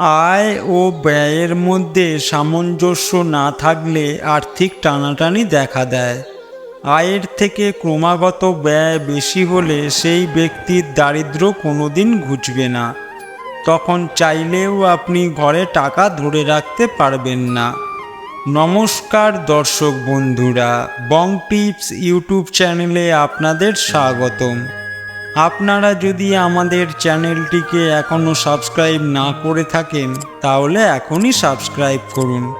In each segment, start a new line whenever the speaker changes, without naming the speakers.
আয় ও ব্যয়ের মধ্যে সামঞ্জস্য না থাকলে আর্থিক টানাটানি দেখা দেয়। আয়ের থেকে ক্রমাগত ব্যয় বেশি হলে সেই ব্যক্তির দারিদ্র্য কোনোদিন ঘুচবে না। তখন চাইলেও আপনি ঘরে টাকা ধরে রাখতে পারবেন না। নমস্কার দর্শক বন্ধুরা, বং টিপস ইউটিউব চ্যানেলে আপনাদের স্বাগতম। আপনারা যদি আমাদের চ্যানেলটিকে এখনও সাবস্ক্রাইব না করে থাকেন, তাহলে এখনই সাবস্ক্রাইব করুন।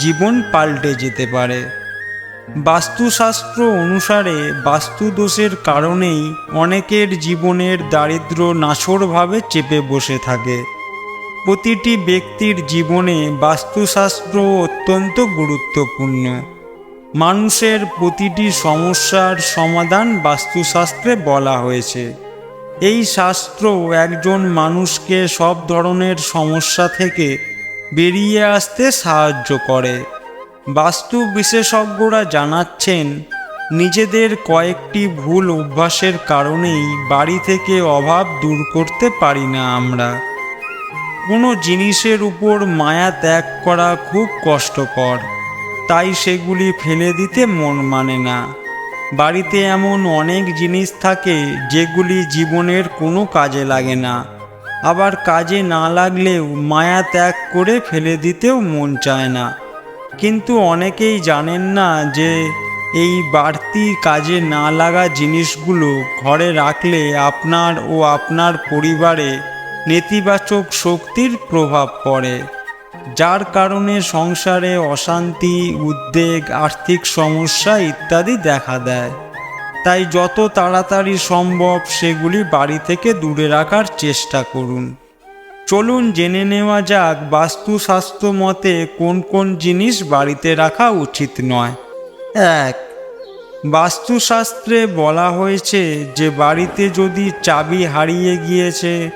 জীবন পাল্টে যেতে পারে। বাস্তুশাস্ত্র অনুসারে বাস্তু দোষের কারণেই অনেকের জীবনের দারিদ্র নাছরভাবে চেপে বসে থাকে। প্রতিটি ব্যক্তির জীবনে বাস্তুশাস্ত্র অত্যন্ত গুরুত্বপূর্ণ। মানুষের প্রতিটি সমস্যার সমাধান বাস্তুশাস্ত্রে বলা হয়েছে। এই শাস্ত্র একজন মানুষকে সব ধরনের সমস্যা থেকে বেরিয়ে আসতে সাহায্য করে। বাস্তু বিশেষজ্ঞরা জানাচ্ছেন, নিজেদের কয়েকটি ভুল অভ্যাসের কারণেই বাড়ি থেকে অভাব দূর করতে পারি না আমরা। কোনো জিনিসের উপর মায়া ত্যাগ করা খুব কষ্টকর। তাই সেগুলি ফেলে দিতে মন মানে না। বাড়িতে এমন অনেক জিনিস থাকে যেগুলি জীবনের কোনো কাজে লাগে না। আবার কাজে না লাগলেও মায়া ত্যাগ করে ফেলে দিতেও মন চায় না। কিন্তু অনেকেই জানেন না যে এই বাড়তি কাজে না লাগা জিনিসগুলো ঘরে রাখলে আপনার ও আপনার পরিবারে নেতিবাচক শক্তির প্রভাব পড়ে। যার কারণে সংসারে অশান্তি, উদ্বেগ, আর্থিক সমস্যা ইত্যাদি দেখা দেয়। তাই যত তাড়াতাড়ি সম্ভব সেগুলি বাড়ি থেকে দূরে রাখার চেষ্টা করুন। চলুন জেনে নেওয়া যাক বাস্তুশাস্ত্র মতে কোন কোন জিনিস বাড়িতে রাখা উচিত নয়। এক, বাস্তুশাস্ত্রে বলা হয়েছে যে বাড়িতে যদি চাবি হারিয়ে গিয়েছে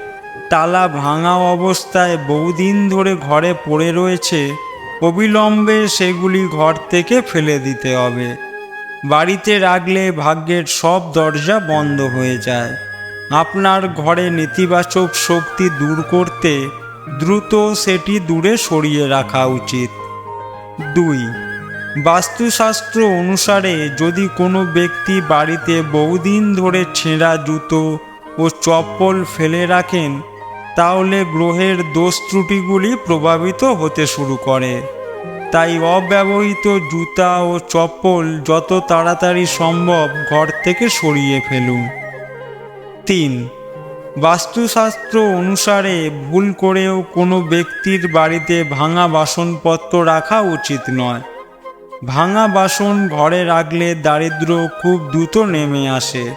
তালা ভাঙা অবস্থায় বহুদিন ধরে ঘরে পড়ে রয়েছে, অবিলম্বে সেগুলি ঘর থেকে ফেলে দিতে হবে। বাড়িতে রাখলে ভাগ্যের সব দরজা বন্ধ হয়ে যায়। আপনার ঘরে নেতিবাচক শক্তি দূর করতে দ্রুত সেটি দূরে সরিয়ে রাখা উচিত। দুই, বাস্তুশাস্ত্র অনুসারে যদি কোনো ব্যক্তি বাড়িতে বহুদিন ধরে ছেঁড়া জুতো ও চপ্পল ফেলে রাখেন তাহলে গ্রহের দোষ ত্রুটিগুলি প্রভাবিত হতে শুরু করে। তাই অব্যবহৃত জুতা ও চপ্পল যত তাড়াতাড়ি সম্ভব ঘর থেকে সরিয়ে ফেলুন। তিন, বাস্তুশাস্ত্র অনুসারে ভুল করেও কোনো ব্যক্তির বাড়িতে ভাঙা বাসনপত্র রাখা উচিত নয়। ভাঙা বাসন ঘরে রাখলে দারিদ্র খুব দ্রুত নেমে আসে।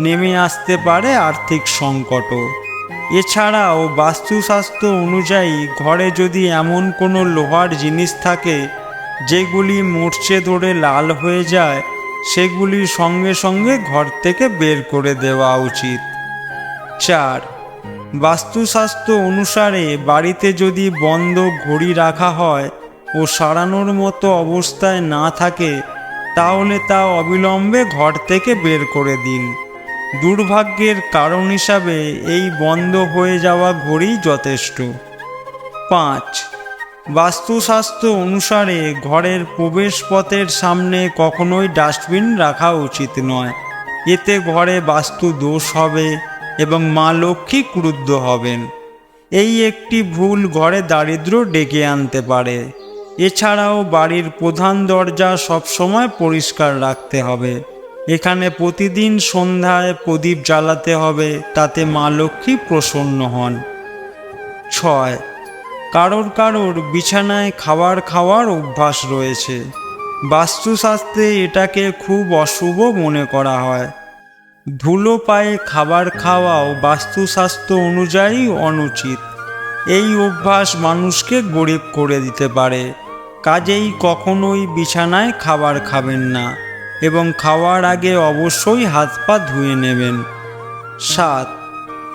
নেমে আসতে পারে আর্থিক সংকটও। এছাড়াও বাস্তুশাস্ত্র অনুযায়ী ঘরে যদি এমন কোনো লোহার জিনিস থাকে, যেগুলি মরচে ধরে লাল হয়ে যায়, সেগুলি সঙ্গে সঙ্গে ঘর থেকে বের করে দেওয়া উচিত। চার, বাস্তুশাস্ত্র অনুসারে বাড়িতে যদি বন্ধ ঘড়ি রাখা হয় ও সারানোর মতো অবস্থায় না থাকে, তাহলে তা অবিলম্বে ঘর থেকে বের করে দিন। দুর্ভাগ্যের কারণ হিসাবে এই বন্ধ হয়ে যাওয়া ঘড়ি যথেষ্ট। পাঁচ, বাস্তুশাস্ত্র অনুসারে ঘরের প্রবেশপথের সামনে কখনোই ডাস্টবিন রাখা উচিত নয়। এতে ঘরে বাস্তু দোষ হবে এবং মা লক্ষ্মী ক্রুদ্ধ হবেন। এই একটি ভুল ঘরে দারিদ্র ডেকে আনতে পারে। এছাড়াও বাড়ির প্রধান দরজা সবসময় পরিষ্কার রাখতে হবে। এখানে প্রতিদিন সন্ধ্যায় প্রদীপ জ্বালাতে হবে, তাতে মা লক্ষ্মী প্রসন্ন হন। ছয়, কারোর কারোর বিছানায় খাবার খাওয়ার অভ্যাস রয়েছে। বাস্তুশাস্ত্রে এটাকে খুব অশুভ মনে করা হয়। ধুলো পায়ে খাবার খাওয়াও বাস্তুশাস্ত্র অনুযায়ী অনুচিত। এই অভ্যাস মানুষকে গরিব করে দিতে পারে। কাজেই কখনোই বিছানায় খাবার খাবেন না। এবং খাওয়ার আগে অবশ্যই হাত পা ধুয়ে নেবেন। সাত,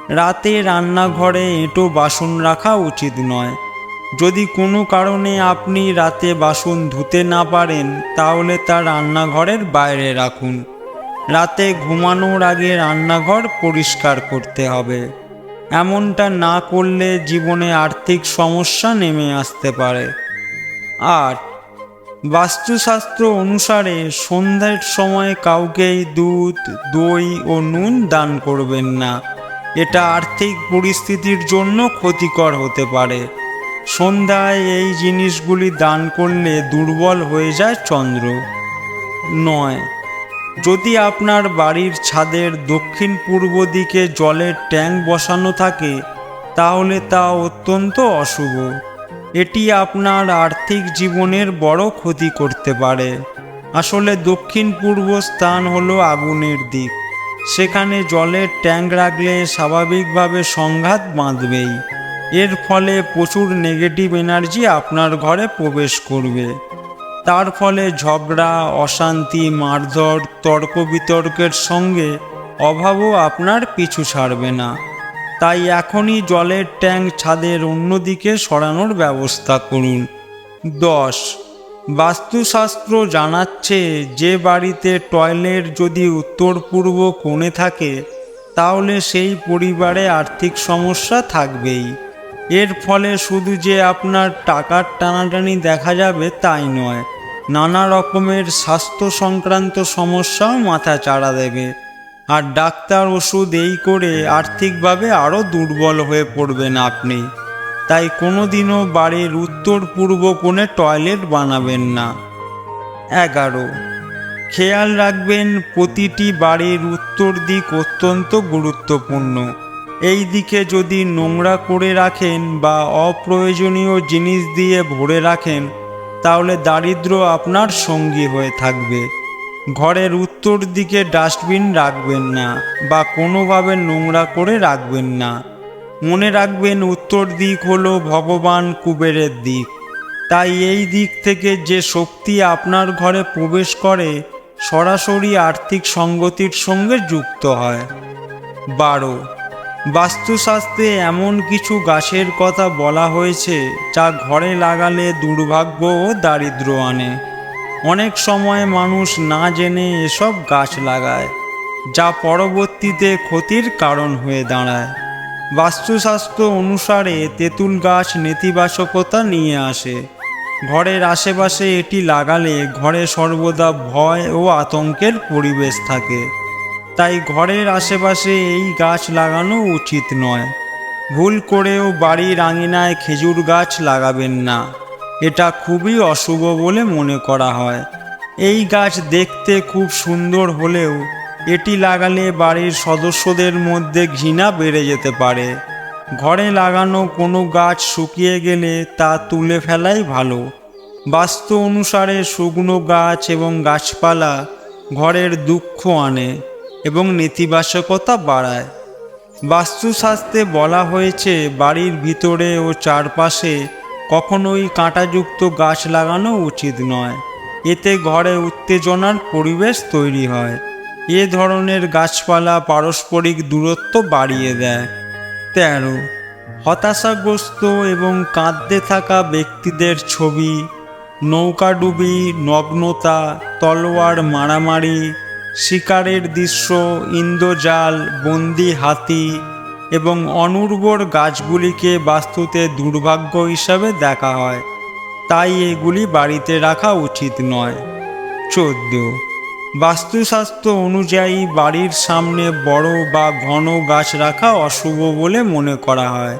রাতে রান্নাঘরে এঁটো বাসন রাখা উচিত নয়। যদি কোনো কারণে আপনি রাতে বাসন ধুতে না পারেন, তাহলে তা রান্নাঘরের বাইরে রাখুন। রাতে ঘুমানোর আগে রান্নাঘর পরিষ্কার করতে হবে। এমনটা না করলে জীবনে আর্থিক সমস্যা নেমে আসতে পারে। আট বাস্তুশাস্ত্র অনুসারে সন্ধ্যার সময় কাউকেই দুধ, দই ও নুন দান করবেন না। এটা আর্থিক পরিস্থিতির জন্য ক্ষতিকর হতে পারে। সন্ধ্যায় এই জিনিসগুলি দান করলে দুর্বল হয়ে যায় চন্দ্র। নয়। যদি আপনার বাড়ির ছাদের দক্ষিণ পূর্ব দিকে জলের ট্যাঙ্ক বসানো থাকে, তাহলে তা অত্যন্ত অশুভ। এটি আপনার আর্থিক জীবনের বড় ক্ষতি করতে পারে। আসলে দক্ষিণ পূর্ব স্থান হলো আগুনের দিক। সেখানে জলের ট্যাঙ্ক রাখলে স্বাভাবিকভাবে সংঘাত বাঁধবেই। এর ফলে প্রচুর নেগেটিভ এনার্জি আপনার ঘরে প্রবেশ করবে। তার ফলে ঝগড়া, অশান্তি, মারধর, তর্ক বিতর্কের সঙ্গে অভাবও আপনার পিছু ছাড়বে না। তাই এখনই জলের ট্যাঙ্ক ছাদের অন্যদিকে সরানোর ব্যবস্থা করুন। দশ। বাস্তুশাস্ত্র জানাচ্ছে যে বাড়িতে টয়লেট যদি উত্তর পূর্ব কোণে থাকে, তাহলে সেই পরিবারে আর্থিক সমস্যা থাকবেই। এর ফলে শুধু যে আপনার টাকার টানাটানি দেখা যাবে তাই নয়, নানা রকমের স্বাস্থ্য সংক্রান্ত সমস্যাও মাথা চাড়া দেবে। আর ডাক্তার ওষুধ এই করে আর্থিকভাবে আরও দুর্বল হয়ে পড়বেন আপনি। তাই কোনোদিনও বাড়ির উত্তর পূর্ব কোণে টয়লেট বানাবেন না। এগারো। খেয়াল রাখবেন প্রতিটি বাড়ির উত্তর দিক অত্যন্ত গুরুত্বপূর্ণ। এই দিকে যদি নোংরা করে রাখেন বা অপ্রয়োজনীয় জিনিস দিয়ে ভরে রাখেন, তাহলে দারিদ্র আপনার সঙ্গী হয়ে থাকবে। ঘরের উত্তর দিকে ডাস্টবিন রাখবেন না বা কোনোভাবে নোংরা করে রাখবেন না। মনে রাখবেন উত্তর দিক হলো ভগবান কুবেরের দিক। তাই এই দিক থেকে যে শক্তি আপনার ঘরে প্রবেশ করে, সরাসরি আর্থিক সঙ্গতির সঙ্গে যুক্ত হয়। বারো। বাস্তুশাস্ত্রে এমন কিছু গাছের কথা বলা হয়েছে, যা ঘরে লাগালে দুর্ভাগ্য ও দারিদ্র আনে। অনেক সময় মানুষ না জেনে এসব গাছ লাগায়, যা পরবর্তীতে ক্ষতির কারণ হয়ে দাঁড়ায়। বাস্তুশাস্ত্র অনুসারে তেঁতুল গাছ নেতিবাচকতা নিয়ে আসে। ঘরের আশেপাশে এটি লাগালে ঘরে সর্বদা ভয় ও আতঙ্কের পরিবেশ থাকে। তাই ঘরের আশেপাশে এই গাছ লাগানো উচিত নয়। ভুল করেও বাড়ির আঙিনায় খেজুর গাছ লাগাবেন না। এটা খুবই অশুভ বলে মনে করা হয়। এই গাছ দেখতে খুব সুন্দর হলেও এটি লাগালে বাড়ির সদস্যদের মধ্যে ঘৃণা বেড়ে যেতে পারে। ঘরে লাগানো কোনো গাছ শুকিয়ে গেলে তা তুলে ফেলাই ভালো। বাস্তু অনুসারে শুকনো গাছ এবং গাছপালা ঘরের দুঃখ আনে এবং নেতিবাচকতা বাড়ায়। বাস্তুশাস্ত্রে বলা হয়েছে, বাড়ির ভিতরে ও চারপাশে কখনোই কাঁটাযুক্ত গাছ লাগানো উচিত নয়। এতে ঘরে উত্তেজনার পরিবেশ তৈরি হয়। এ ধরনের গাছপালা পারস্পরিক দূরত্ব বাড়িয়ে দেয়। তেরো, হতাশাগ্রস্ত এবং কাঁদতে থাকা ব্যক্তিদের ছবি নৌকাডুবি নগ্নতা, তলোয়ার মারামারি, শিকারের দৃশ্য ইন্দ্রজাল বন্দি হাতি এবং অনুর্বর গাছগুলিকে বাস্তুতে দুর্ভাগ্য হিসাবে দেখা হয়। তাই এগুলি বাড়িতে রাখা উচিত নয়। চোদ্দ। বাস্তুশাস্ত্র অনুযায়ী বাড়ির সামনে বড় বা ঘন গাছ রাখা অশুভ বলে মনে করা হয়।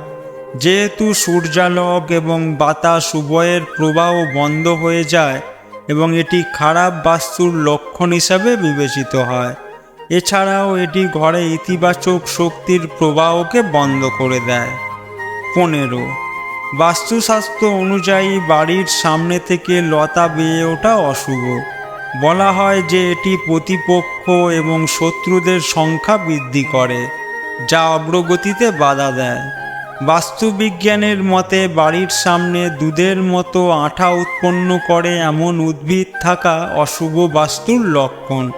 যেহেতু সূর্যালোক এবং বাতাস উভয়ের প্রবাহ বন্ধ হয়ে যায় এবং এটি খারাপ বাস্তুর লক্ষণ হিসাবে বিবেচিত হয়। এছাড়াও এটি ঘরে ইতিবাচক শক্তির প্রবাহকে বন্ধ করে দেয়। পনেরো। বাস্তুশাস্ত্র অনুযায়ী বাড়ির সামনে থেকে লতা বেয়ে ওঠা অশুভ। বলা হয় যে এটি প্রতিপক্ষ এবং শত্রুদের সংখ্যা বৃদ্ধি করে, যা অগ্রগতিতে বাধা দেয়। বাস্তুবিজ্ঞানের মতে, বাড়ির সামনে দুধের মতো আঠা উৎপন্ন করে এমন উদ্ভিদ থাকা অশুভ বাস্তুর লক্ষণ।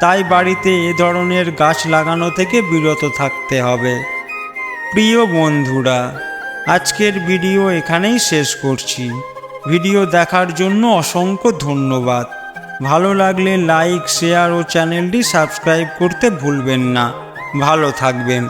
তাই বাড়িতে এ ধরনের গাছ লাগানো থেকে বিরত থাকতে হবে। প্রিয় বন্ধুরা, আজকের ভিডিও এখানেই শেষ করছি। ভিডিও দেখার জন্য অসংখ্য ধন্যবাদ। ভালো লাগলে লাইক, শেয়ার ও চ্যানেলটি সাবস্ক্রাইব করতে ভুলবেন না। ভালো থাকবেন।